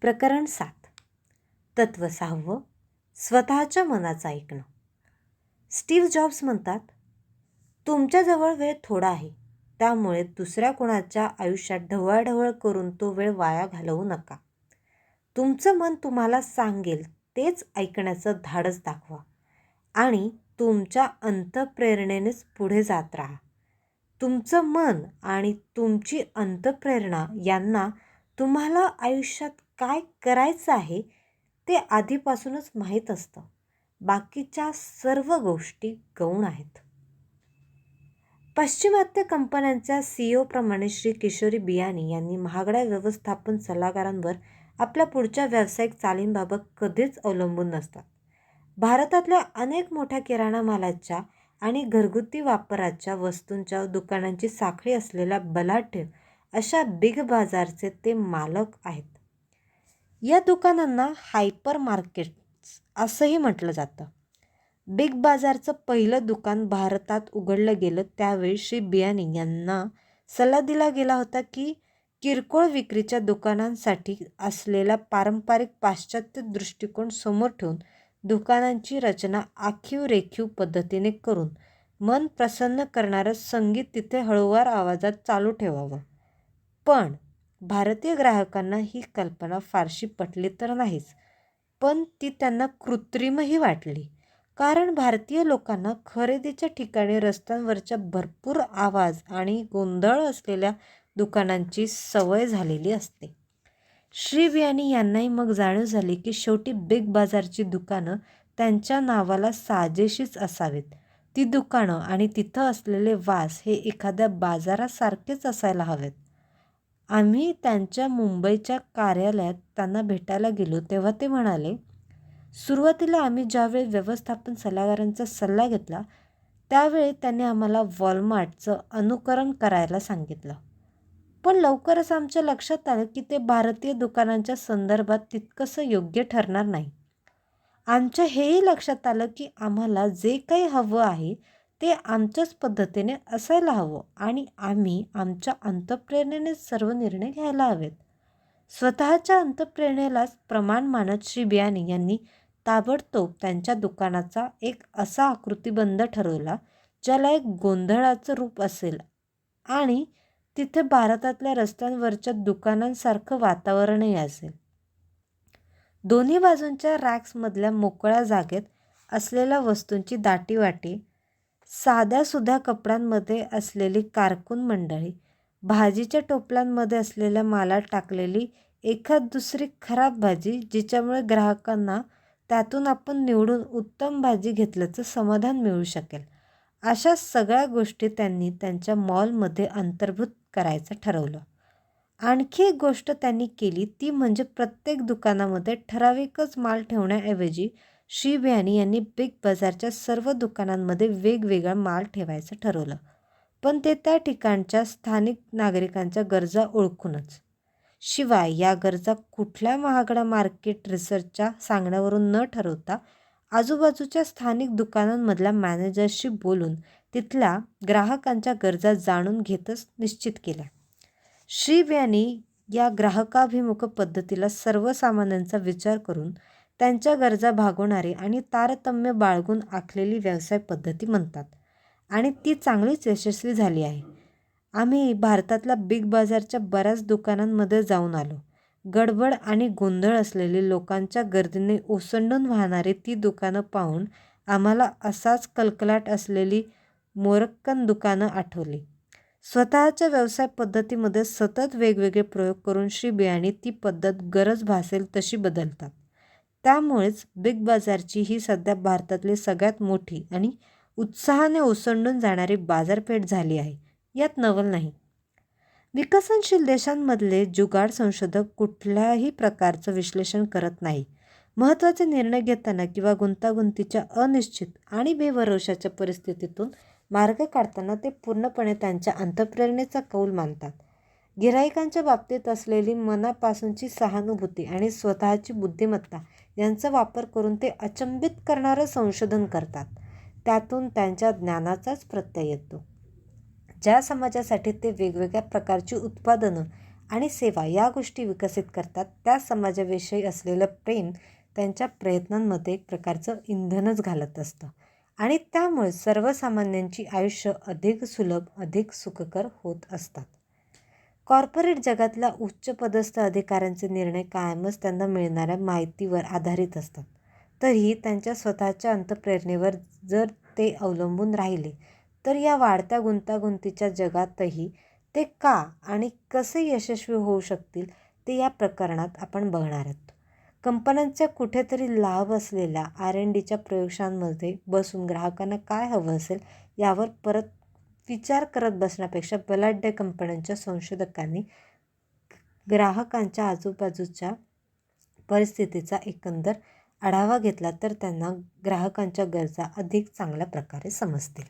प्रकरण सात. तत्व सहावं. स्वतःच्या मनाचं ऐकणं. स्टीव्ह जॉब्स म्हणतात तुमच्याजवळ वेळ थोडा आहे. त्यामुळे दुसऱ्या कोणाच्या आयुष्यात ढवळढवळ करून तो वेळ वाया घालवू नका. तुमचं मन तुम्हाला सांगेल तेच ऐकण्याचं धाडस दाखवा. आणि तुमच्या अंतप्रेरणेनेच पुढे जात राहा. तुमचं मन आणि तुमची अंतप्रेरणा यांना तुम्हाला आयुष्यात काय करायचं आहे ते आधीपासूनच माहीत असतं. बाकीच्या सर्व गोष्टी गौण आहेत. पाश्चिमात्य कंपन्यांच्या सी प्रमाणे श्री किशोरी बियानी यांनी महागड्या व्यवस्थापन सल्लागारांवर आपल्या पुढच्या व्यावसायिक चालींबाबत कधीच अवलंबून नसतात. भारतातल्या अनेक मोठ्या किराणा मालाच्या आणि घरगुती वापराच्या वस्तूंच्या दुकानांची साखळी असलेल्या बलाढ्य अशा बिग बाजारचे ते मालक आहेत. या दुकानांना हायपर मार्केट्स असंही म्हटलं जातं. बिग बाजारचं पहिलं दुकान भारतात उघडलं गेलं त्यावेळी श्री बियानी यांना सल्ला दिला गेला होता की किरकोळ विक्रीच्या दुकानांसाठी असलेला पारंपरिक पाश्चात्य दृष्टिकोन समोर ठेवून दुकानांची रचना आखीव रेखीव पद्धतीने करून मन प्रसन्न करणारं संगीत तिथे हळूवार आवाजात चालू ठेवावं. पण भारतीय ग्राहकांना ही कल्पना फारशी पटली तर नाहीच. पण ती त्यांना कृत्रिमही वाटली. कारण भारतीय लोकांना खरेदीच्या ठिकाणी रस्त्यांवरच्या भरपूर आवाज आणि गोंधळ असलेल्या दुकानांची सवय झालेली असते. श्री यांनी यांनाही मग जाणीव झाली की शेवटी बिग बाजारची दुकानं त्यांच्या नावाला साजेशीच असावीत. ती दुकानं आणि तिथं असलेले वास हे एखाद्या बाजारासारखेच असायला हवेत. आम्ही त्यांच्या मुंबईच्या कार्यालयात त्यांना भेटायला गेलो तेव्हा ते म्हणाले सुरुवातीला आम्ही ज्यावेळी व्यवस्थापन सल्लागारांचा सल्ला घेतला त्यावेळी त्यांनी आम्हाला वॉलमार्टचं अनुकरण करायला सांगितलं. पण लवकरच आमच्या लक्षात आलं की ते भारतीय दुकानांच्या संदर्भात तितकंसं योग्य ठरणार नाही. आमच्या हेही लक्षात आलं की आम्हाला जे काही हवं आहे ते आमच्याच पद्धतीने असायला हवं आणि आम्ही आमच्या अंतप्रेरणेनेच सर्व निर्णय घ्यायला हवेत. स्वतःच्या अंतप्रेरणेलाच प्रमाण मानत श्री बियानी यांनी ताबडतोब त्यांच्या दुकानाचा एक असा आकृतिबंध ठरवला ज्याला एक गोंधळाचं रूप असेल. आणि तिथे भारतातल्या रस्त्यांवरच्या दुकानांसारखं वातावरणही असेल. दोन्ही बाजूंच्या रॅक्समधल्या मोकळ्या जागेत असलेल्या वस्तूंची दाटीवाटी साध्यासुध्या कपड्यांमध्ये असलेली कारकून मंडळी भाजीच्या टोपल्यांमध्ये असलेल्या मालात टाकलेली एखाद दुसरी खराब भाजी जिच्यामुळे ग्राहकांना त्यातून आपण निवडून उत्तम भाजी घेतल्याचं समाधान मिळू शकेल अशा सगळ्या गोष्टी त्यांनी त्यांच्या मॉलमध्ये अंतर्भूत करायचं ठरवलं. आणखी एक गोष्ट त्यांनी केली ती म्हणजे प्रत्येक दुकानामध्ये ठराविकच माल ठेवण्याऐवजी श्री बियानी यांनी बिग बाजारच्या सर्व दुकानांमध्ये वेगवेगळा माल ठेवायचं ठरवलं. पण ते त्या ठिकाणच्या स्थानिक नागरिकांच्या गरजा ओळखूनच. शिवाय या गरजा कुठल्या महागडा मार्केट रिसर्चच्या सांगण्यावरून न ठरवता आजूबाजूच्या स्थानिक दुकानांमधल्या मॅनेजरशी बोलून तिथल्या ग्राहकांच्या गरजा जाणून घेतच निश्चित केल्या. श्री यांनी या ग्राहकाभिमुख पद्धतीला सर्वसामान्यांचा विचार करून त्यांच्या गरजा भागवणारी आणि तारतम्य बाळगून आखलेली व्यवसाय पद्धती म्हणतात. आणि ती चांगलीच यशस्वी झाली आहे. आम्ही भारतातल्या बिग बाजारच्या बऱ्याच दुकानांमध्ये जाऊन आलो. गडबड आणि गोंधळ असलेली लोकांच्या गर्दीने ओसंडून वाहणारी ती दुकानं पाहून आम्हाला असाच कलकलाट असलेली मोरक्कन दुकानं आठवली. स्वतःच्या व्यवसाय पद्धतीमध्ये सतत वेगवेगळे प्रयोग करून श्री बियाणी ती पद्धत गरज भासेल तशी बदलतात. त्यामुळेच बिग बाजारची ही सध्या भारतातली सगळ्यात मोठी आणि उत्साहाने ओसंडून जाणारी बाजारपेठ झाली आहे. यात नवल नाही. विकसनशील देशांमधले जुगाड संशोधक कुठल्याही प्रकारचं विश्लेषण करत नाही. महत्त्वाचे निर्णय घेताना किंवा गुंतागुंतीच्या अनिश्चित आणि बेभरोशाच्या परिस्थितीतून मार्ग काढताना ते पूर्णपणे त्यांच्या अंतप्रेरणेचा कौल मानतात. गिराईकांच्या बाबतीत असलेली मनापासूनची सहानुभूती आणि स्वतःची बुद्धिमत्ता यांचा वापर करून ते अचंबित करणारं संशोधन करतात. त्यातून त्यांच्या ज्ञानाचाच प्रत्यय येतो. ज्या समाजासाठी ते वेगवेगळ्या प्रकारची उत्पादनं आणि सेवा या गोष्टी विकसित करतात त्या समाजाविषयी असलेलं प्रेम त्यांच्या प्रयत्नांमध्ये एक प्रकारचं इंधनच घालत असतं. आणि त्यामुळे सर्वसामान्यांची आयुष्य अधिक सुलभ अधिक सुखकर होत असतात. कॉर्पोरेट जगातल्या उच्चपदस्थ अधिकाऱ्यांचे निर्णय कायमच त्यांना मिळणाऱ्या माहितीवर आधारित असतात. तरीही त्यांच्या स्वतःच्या अंतप्रेरणेवर जर ते अवलंबून राहिले तर या वाढत्या गुंतागुंतीच्या जगातही ते का आणि कसे यशस्वी होऊ शकतील ते या प्रकरणात आपण बघणार आहोत. कंपन्यांच्या कुठेतरी लाभ असलेल्या आर एन डीच्या प्रयोगशांमध्ये बसून ग्राहकांना काय हवं असेल यावर परत विचार करत बसण्यापेक्षा बलाढ्य कंपन्यांच्या संशोधकांनी ग्राहकांच्या आजूबाजूच्या परिस्थितीचा एकंदर आढावा घेतला तर त्यांना ग्राहकांच्या गरजा अधिक चांगल्या प्रकारे समजतील.